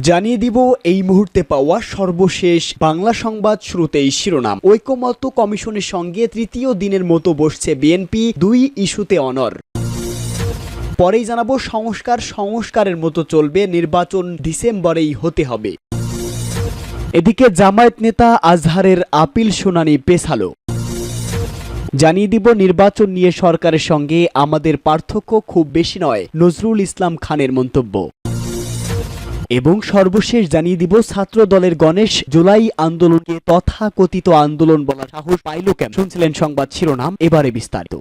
জানিয়ে দিব এই মুহূর্তে পাওয়া সর্বশেষ বাংলা সংবাদ শুরুতেই শিরোনাম। ঐকমত্য কমিশনের সঙ্গে তৃতীয় দিনের মতো বসছে বিএনপি, দুই ইস্যুতে অনর পরেই জানাব সংস্কার সংস্কারের মতো চলবে, নির্বাচন ডিসেম্বরেই হতে হবে। এদিকে জামায়াত নেতা আজহারের আপিল শুনানি পেছালো। জানিয়ে দিব নির্বাচন নিয়ে সরকারের সঙ্গে আমাদের পার্থক্য খুব বেশি নয়, নজরুল ইসলাম খানের মন্তব্য। এবং সর্বশেষ জানিয়ে দিব ছাত্র দলের গণেশ জুলাই আন্দোলনকে তথাকথিত আন্দোলন বলা সাহস পাইল কেন? শুনছিলেন সংবাদ শিরোনাম, এবারে বিস্তারিত।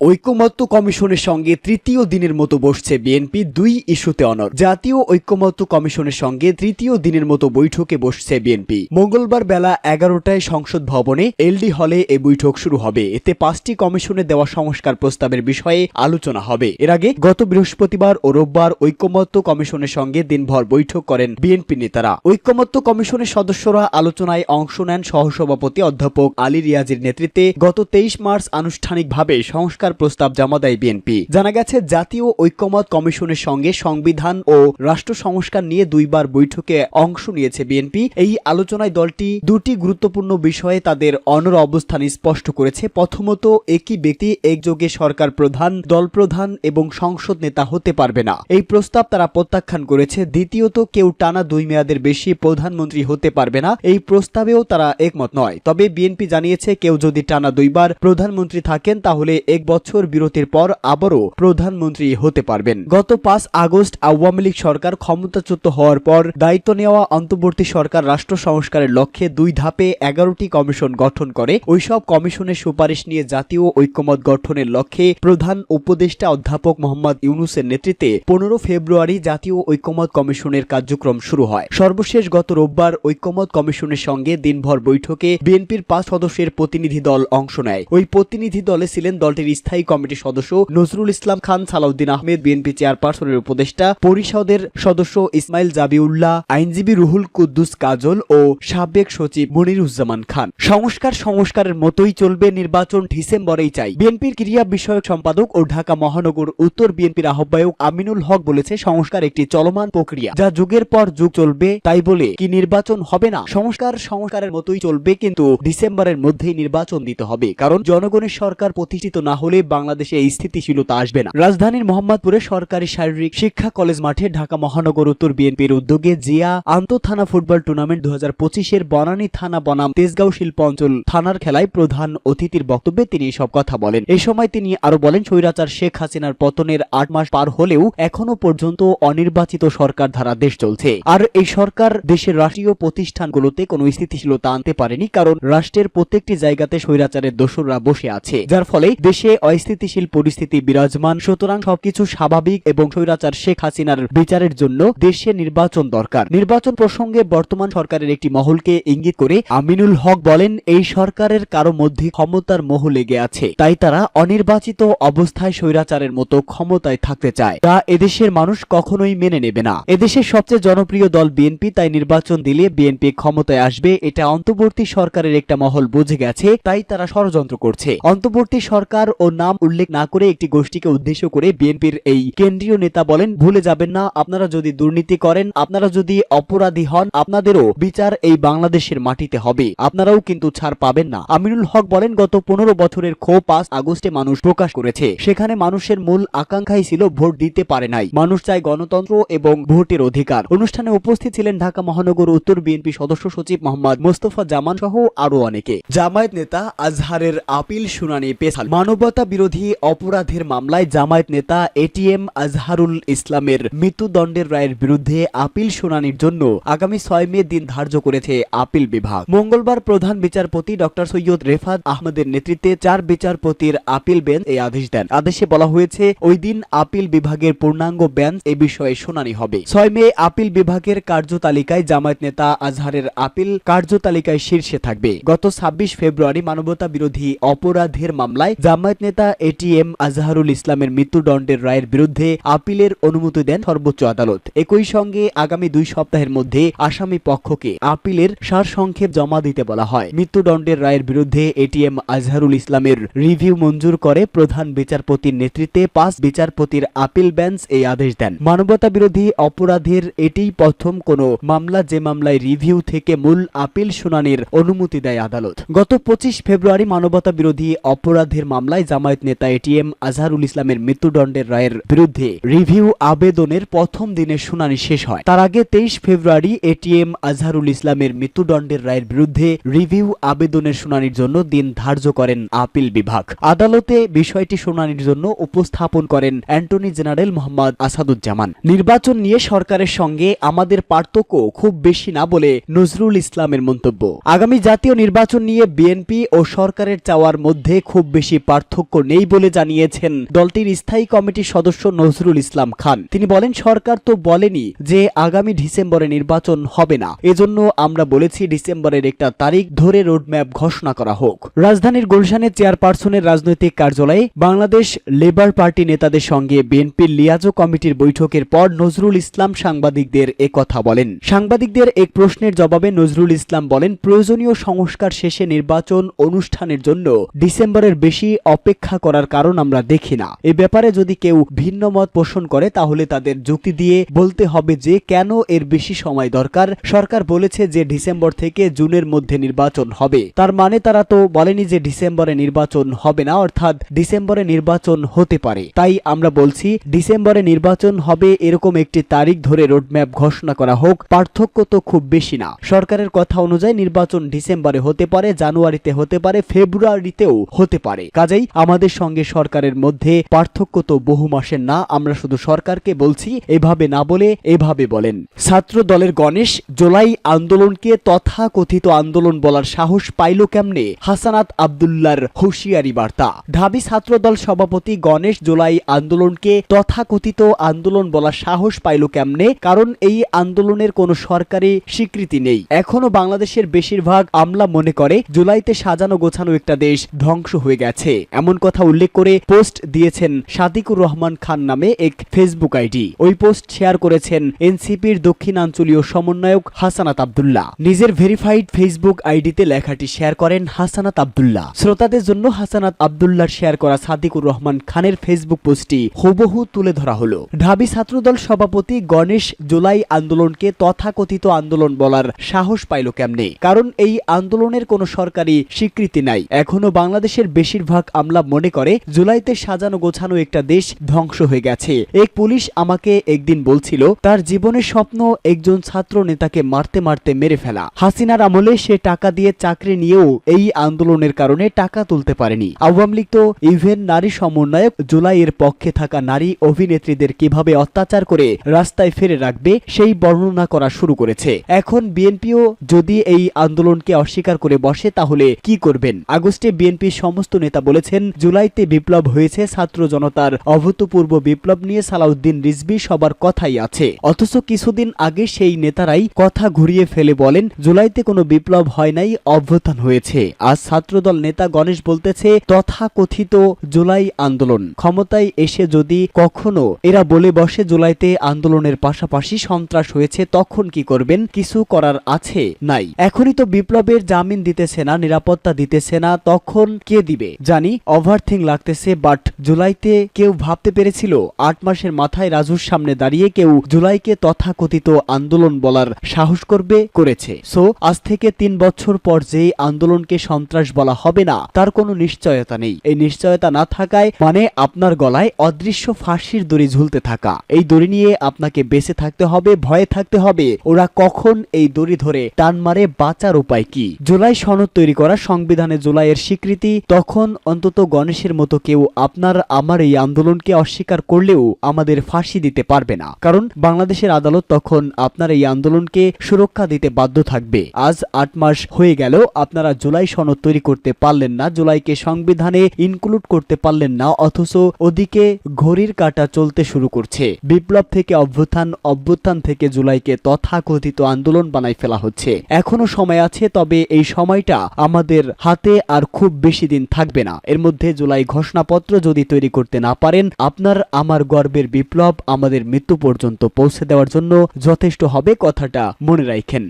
ঐকমত্য কমিশনের সঙ্গে তৃতীয় দিনের মতো বসছে বিএনপি দুই ইস্যুতে অনর জাতীয় ঐকমত্য কমিশনের সঙ্গে তৃতীয় দিনের মতো বৈঠকে বসছে বিএনপি। মঙ্গলবার বেলা এগারোটায় সংসদ ভবনে এলডি হলে এ বৈঠক শুরু হবে। এতে পাঁচটি কমিশনে দেওয়া সংস্কার প্রস্তাবের বিষয়ে আলোচনা হবে। এর আগে গত বৃহস্পতিবার ও রোববার ঐকমত্য কমিশনের সঙ্গে দিনভর বৈঠক করেন বিএনপি নেতারা। ঐকমত্য কমিশনের সদস্যরা আলোচনায় অংশ নেন সহসভাপতি অধ্যাপক আলী রিয়াজের নেতৃত্বে গত তেইশ মার্চ আনুষ্ঠানিকভাবে সংস্কার প্রস্তাব জমা দেয় বিএনপি জানা গেছে, জাতীয় ঐক্যমত কমিশনের সঙ্গে সংবিধান ও রাষ্ট্র সংস্কার নিয়ে দুইবার বৈঠকে অংশ নিয়েছে বিএনপি এই আলোচনায় দলটি দুটি গুরুত্বপূর্ণ বিষয়ে তাদের অনর অবস্থান স্পষ্ট করেছে। প্রথমত, একই ব্যক্তি একযোগে সরকার প্রধান দল প্রধান এবং সংসদ নেতা হতে পারবে না। এই প্রস্তাব তারা প্রত্যাখ্যান করেছে। দ্বিতীয়ত, কেউ টানা দুই মেয়াদের বেশি প্রধানমন্ত্রী হতে পারবে না। এই প্রস্তাবেও তারা একমত নয়। তবে বিএনপি জানিয়েছে, কেউ যদি টানা দুইবার প্রধানমন্ত্রী থাকেন, তাহলে এক বছর বিরতির পর আবারও প্রধানমন্ত্রী হতে পারবেন। গত পাঁচ আগস্ট আওয়ামী লীগ সরকার ক্ষমতাচ্যুত হওয়ার পর দায়িত্ব নেওয়া অন্তর্বর্তী সরকার রাষ্ট্র সংস্কারের লক্ষ্যে দুই ধাপে এগারোটি কমিশন গঠন করে। ওইসব কমিশনের সুপারিশ নিয়ে জাতীয় ঐক্যমত গঠনের লক্ষ্যে প্রধান উপদেষ্টা অধ্যাপক মোহাম্মদ ইউনুসের নেতৃত্বে পনেরো ফেব্রুয়ারি জাতীয় ঐক্যমত কমিশনের কার্যক্রম শুরু হয়। সর্বশেষ গত রোববার ঐক্যমত কমিশনের সঙ্গে দিনভর বৈঠকে বিএনপির পাঁচ সদস্যের প্রতিনিধি দল অংশ নেয়। ওই প্রতিনিধি দলে ছিলেন দলটির স্থায়ী কমিটির সদস্য নজরুল ইসলাম খান সালাউদ্দিন আহমেদ, বিএনপি চেয়ারপারসনের উপদেষ্টা, পরিষদের সদস্য ইসমাইল জাবিউল্লাহ, আইনজীবী রুহুল কুদ্দুস কাজল ও সাবেক সচিব মনিরুজ্জামান খান। সংস্কার সংস্কারের মতোই চলবে নির্বাচন ডিসেম্বরেই চাই। বিএনপির ক্রিয়া বিষয়ক সম্পাদক ও ঢাকা মহানগর উত্তর বিএনপির আহ্বায়ক আমিনুল হক বলেছে, সংস্কার একটি চলমান প্রক্রিয়া। যা যুগের পর যুগ চলবে, তাই বলে কি নির্বাচন হবে না? সংস্কার সংস্কারের মতোই চলবে, কিন্তু ডিসেম্বরের মধ্যেই নির্বাচন দিতে হবে। কারণ জনগণের সরকার প্রতিষ্ঠিত না হলে বাংলাদেশে এই স্থিতিশীলতা আসবে না। রাজধানীর মোহাম্মদপুরে সরকারি শারীরিক শিক্ষা কলেজ মাঠে ঢাকা মহানগর উত্তর বিএনপির উদ্যোগে জিয়া আন্ত থানা ফুটবল টুর্নামেন্ট দু হাজার পঁচিশের বনানী থানা বনাম তেজগাঁও শিল্প অঞ্চল থানার খেলায় প্রধান অতিথির বক্তব্যে তিনি সব কথা বলেন। এ সময় তিনি আরও বলেন, স্বৈরাচার শেখ হাসিনার পতনের আট মাস পার হলেও এখনও পর্যন্ত অনির্বাচিত সরকার ধারা দেশ চলছে। আর এই সরকার দেশের রাষ্ট্রীয় প্রতিষ্ঠানগুলোতে কোনো স্থিতিশীলতা আনতে পারেনি, কারণ রাষ্ট্রের প্রত্যেকটি জায়গাতে স্বৈরাচারের দোসররা বসে আছে। যার ফলে দেশে অস্থিতিশীল পরিস্থিতি বিরাজমান। সুতরাং সবকিছু স্বাভাবিক এবং স্বৈরাচার শেখ হাসিনার বিচারের জন্য দেশে নির্বাচন দরকার। নির্বাচন প্রসঙ্গে বর্তমান সরকারের একটি মহলকে ইঙ্গিত করে আমিনুল হক বলেন, এই সরকারের কারও মধ্যে ক্ষমতার মোহ লেগে আছে। তাই তারা অনির্বাচিত অবস্থায় স্বৈরাচারের মতো ক্ষমতায় থাকতে চায়। তা এদেশের মানুষ কখনোই মেনে নেবে না। এদেশের সবচেয়ে জনপ্রিয় দল বিএনপি, তাই নির্বাচন দিলে বিএনপি ক্ষমতায় আসবে। এটা অন্তর্বর্তী সরকারের একটা মহল বুঝে গেছে, তাই তারা ষড়যন্ত্র করছে। অন্তর্বর্তী সরকার ও নাম উল্লেখ না করে একটি গোষ্ঠীকে উদ্দেশ্য করে বিএনপির এই কেন্দ্রীয় নেতা বলেন, ভুলে যাবেন না, আপনারা যদি দুর্নীতি করেন, আপনারা যদি অপরাধী হন, আপনাদেরও বিচার এই বাংলাদেশের মাটিতে হবে। আপনারাও কিন্তু ছাড় পাবেন না। আমিনুল হক বলেন, গত পনেরো বছরের ক্ষোভ পাঁচ আগস্টে মানুষ প্রকাশ করেছে। সেখানে মানুষের মূল আকাঙ্ক্ষাই ছিল ভোট দিতে পারে নাই। মানুষ চায় গণতন্ত্র এবং ভোটের অধিকার। অনুষ্ঠানে উপস্থিত ছিলেন ঢাকা মহানগর উত্তর বিএনপি সদস্য সচিব মোহাম্মদ মোস্তফা জামান সহ আরও অনেকে। জামায়াত নেতা আজহারের আপিল শুনানি পেছাল মানবতা বিরোধী অপরাধের মামলায় জামায়াত নেতা এটিএম আজহারুল ইসলামের মৃত্যুদণ্ডের রায়ের বিরুদ্ধে আপিল শুনানির জন্য আগামী ছয় মে দিন ধার্য করেছে আপিল বিভাগ। মঙ্গলবার প্রধান বিচারপতি ডক্টর সৈয়দ রেফাত আহমেদের নেতৃত্বে চার বিচারপতির আপিল বেঞ্চ এই আদেশ দেন। আদেশে বলা হয়েছে, ওই দিন আপিল বিভাগের পূর্ণাঙ্গ বেঞ্চ এ বিষয়ে শুনানি হবে। ছয় মে আপিল বিভাগের কার্যতালিকায় জামায়াত নেতা আজহারের আপিল কার্যতালিকায় শীর্ষে থাকবে। গত ছাব্বিশ ফেব্রুয়ারি মানবতা বিরোধী অপরাধের মামলায় জামায়াত নেতা এটিএম আজহারুল ইসলামের মৃত্যুদণ্ডের রায়ের বিরুদ্ধে আপিলের অনুমতি দেন সর্বোচ্চ আদালত। একই সঙ্গে আগামী দুই সপ্তাহের মধ্যে আসামি পক্ষকে আপিলের সারসংক্ষেপ জমা দিতে বলা হয়। মৃত্যুদণ্ডের রায়ের বিরুদ্ধে এটিএম আজহারুল ইসলামের রিভিউ মঞ্জুর করে প্রধান বিচারপতির নেতৃত্বে পাঁচ বিচারপতির আপিল বেঞ্চ এই আদেশ দেন। মানবতা বিরোধী অপরাধের এটিই প্রথম কোনো মামলা যে মামলায় রিভিউ থেকে মূল আপিল শুনানির অনুমতি দেয় আদালত। গত পঁচিশ ফেব্রুয়ারি মানবতা বিরোধী অপরাধের মামলায় জামায়াত নেতা এটিএম আজহারুল ইসলামের মৃত্যুদণ্ডের রায়ের বিরুদ্ধে রিভিউ আবেদনের প্রথম দিনের শুনানি শেষ হয়। তার আগে তেইশ ফেব্রুয়ারি এটিএম আজহারুল ইসলামের মৃত্যুদণ্ডের রায়ের বিরুদ্ধে রিভিউ আবেদনের শুনানির জন্য দিন ধার্য করেন আপিল বিভাগ। আদালতে বিষয়টি শুনানির জন্য উপস্থাপন করেন অ্যান্টনি জেনারেল মোহাম্মদ আসাদুজ্জামান। নির্বাচন নিয়ে সরকারের সঙ্গে আমাদের পার্থক্য খুব বেশি না বলে নজরুল ইসলামের মন্তব্য। আগামী জাতীয় নির্বাচন নিয়ে বিএনপি ও সরকারের চাওয়ার মধ্যে খুব বেশি পার্থক্য নেই বলে জানিয়েছেন দলটির স্থায়ী কমিটির সদস্য নজরুল ইসলাম খান। তিনি বলেন, সরকার তো বলেনি যে আগামী ডিসেম্বরে নির্বাচন হবে না। এজন্য আমরা বলেছি ডিসেম্বরের একটা তারিখ ধরে রোডম্যাপ ঘোষণা করা হোক। রাজধানীর গুলশানের চেয়ারপারসনের রাজনৈতিক কার্যালয়ে বাংলাদেশ লেবার পার্টি নেতাদের সঙ্গে বিএনপির লিয়াজো কমিটির বৈঠকের পর নজরুল ইসলাম সাংবাদিকদের কথা বলেন। সাংবাদিকদের এক প্রশ্নের জবাবে নজরুল ইসলাম বলেন, প্রয়োজনীয় সংস্কার শেষে নির্বাচন অনুষ্ঠানের জন্য ডিসেম্বরের বেশি অপেক্ষা করার কারণ আমরা দেখি না। এ ব্যাপারে যদি কেউ ভিন্ন মত পোষণ করে, তাহলে তাদের যুক্তি দিয়ে বলতে হবে যে, কেন এর বেশি সময় দরকার? সরকার বলেছে যে, ডিসেম্বর থেকে জুনের মধ্যে নির্বাচন হবে। তার মানে তারা তো বলেনি যে, ডিসেম্বরে নির্বাচন হবে না, অর্থাৎ ডিসেম্বরে নির্বাচন হতে পারে। তাই আমরা বলছি, ডিসেম্বরে নির্বাচন হবে এরকম একটি তারিখ ধরে রোডম্যাপ ঘোষণা করা হোক। পার্থক্য তো খুব বেশি না। সরকারের কথা অনুযায়ী নির্বাচন ডিসেম্বরে হতে পারে, জানুয়ারিতে হতে পারে, ফেব্রুয়ারিতেও হতে পারে। কাজেই আমাদের সঙ্গে সরকারের মধ্যে পার্থক্য তো বহু মাসের না, আমরা শুধু সরকারকে বলছি, এভাবে না বলে এভাবে বলেন। ছাত্র দলের গণেশ, জুলাই আন্দোলনকে তথা কথিত আন্দোলন বলার সাহস পাইল কেমনে? হাসানাত আবদুল্লার হুঁশিয়ারি বার্তা। ঢাবি ছাত্রদল সভাপতি গণেশ জুলাই আন্দোলনকে তথাকথিত আন্দোলন বলার সাহস পাইল কেমনে? কারণ এই আন্দোলনের কোনো সরকারি স্বীকৃতি নেই। এখনও বাংলাদেশের বেশিরভাগ আমলা মনে করে, জুলাইতে সাজানো গোছানো একটা দেশ ধ্বংস হয়ে গেছে। এমন কথা উল্লেখ করে পোস্ট দিয়েছেন সাদিকুর রহমান খান নামে এক ফেসবুক আইডি। ওই পোস্ট শেয়ার করেছেন এনসিপির দক্ষিণাঞ্চলীয় সমন্বয়ক হাসানাত আবদুল্লাহ। নিজের ভেরিফাইড ফেসবুক আইডিতে লেখাটি শেয়ার করেন হাসানাত আবদুল্লাহ। শ্রোতাদের জন্য হাসানাত আবদুল্লাহর শেয়ার করা সাদিকুর রহমান খানের ফেসবুক পোস্টটি হুবহু তুলে ধরা হলো। ঢাবি ছাত্রদল সভাপতি গণেশ জুলাই আন্দোলনকে তথাকথিত আন্দোলন বলার সাহস পাইল কেমনে? কারণ এই আন্দোলনের কোনো সরকারি স্বীকৃতি নাই। এখনও বাংলাদেশের বেশিরভাগ আমলা মনে করে, জুলাইতে সাজানো গোছানো একটা দেশ ধ্বংস হয়ে গেছে। এক পুলিশ আমাকে একদিন বলছিল, তার জীবনের স্বপ্ন একজন ছাত্র নেতাকে মারতে মারতে মেরে ফেলা। হাসিনার আমলে সে টাকা দিয়ে চাকরি নিয়েও এই আন্দোলনের কারণে টাকা তুলতে পারেনি। আওয়ামী লীগ তো ইভেন নারী সমন্বয়ক, জুলাইয়ের পক্ষে থাকা নারী অভিনেত্রীদের কীভাবে অত্যাচার করে রাস্তায় ফেরে রাখবে, সেই বর্ণনা করা শুরু করেছে। এখন বিএনপিও যদি এই আন্দোলনকে অস্বীকার করে বসে, তাহলে কি করবেন? আগস্টে বিএনপির সমস্ত নেতা বলেছেন জুলাইতে বিপ্লব হয়েছে ছাত্র জনতার। অভূতপূর্ব বিপ্লব নিয়ে সালাউদ্দিন রিজবি সবার কথাই আছে। অথচ কিছুদিন আগে সেই নেতারাই কথা ঘুরিয়ে ফেলে বলেন, জুলাইতে কোনো বিপ্লব হয় নাই, অভ্যুত্থান হয়েছে। আজ ছাত্রদল নেতা গণেশ বলতেছে তথা কথিত জুলাই আন্দোলন। ক্ষমতায় এসে যদি কখনো এরা বলে বসে জুলাইতে আন্দোলনের পাশাপাশি সন্ত্রাস হয়েছে, তখন কি করবেন? কিছু করার আছে নাই। এখনই তো বিপ্লবের জামিন দিতেছে না, নিরাপত্তা দিতেছে না, তখন কে দিবে? জানি ওভারথিং লাগতেছে বাট জুলাইতে কেউ ভাবতে পেরেছিল। আট মাসের মাথায় রাজুর সামনে দাঁড়িয়ে কেউ জুলাইকে তথাকথিত আন্দোলন বলার সাহস করবে, করেছে। সো আজ থেকে তিন বছর পর যে আন্দোলনকে সন্ত্রাস বলা হবে না, তার কোনো নিশ্চয়তা নেই। এই নিশ্চয়তা না থাকায় মানে আপনার গলায় অদৃশ্য ফাঁসির দড়ি ঝুলতে থাকা। এই দড়ি নিয়ে আপনাকে বেঁচে থাকতে হবে, ভয়ে থাকতে হবে। ওরা কখন এই দড়ি ধরে টান মারে, বাঁচার উপায় কি? জুলাই সনদ তৈরি করা সংবিধানে জুলাইয়ের স্বীকৃতি, তখন অন্তত গণেশের মতো কেউ আপনার আমার এই আন্দোলনকে অস্বীকার করলেও আমাদের ফাঁসি দিতে পারবে না। কারণ বাংলাদেশের আদালত তখন আপনার এই আন্দোলনকে সুরক্ষা দিতে বাধ্য থাকবে। আজ আট মাস হয়ে গেল, আপনারা জুলাই সনদ তৈরি করতে পারলেন না, জুলাইকে সংবিধানে ইনক্লুড করতে পারলেন না, অথচ ওদিকে ঘড়ির কাটা চলতে শুরু করছে। বিপ্লব থেকে অভ্যুত্থান অভ্যুত্থান থেকে জুলাইকে তথাকথিত আন্দোলন বানাই ফেলা হচ্ছে। এখনও সময় আছে, তবে এই সময়টা আমাদের হাতে আর খুব বেশি দিন থাকবে না। এর মধ্যে মধ্যে জুলাই ঘোষণাপত্র যদি তৈরি করতে না পারেন, আপনার আমার গর্বের বিপ্লব আমাদের মৃত্যু পর্যন্ত পৌঁছে দেওয়ার জন্য যথেষ্ট হবে কথাটা। মনে রাখেন।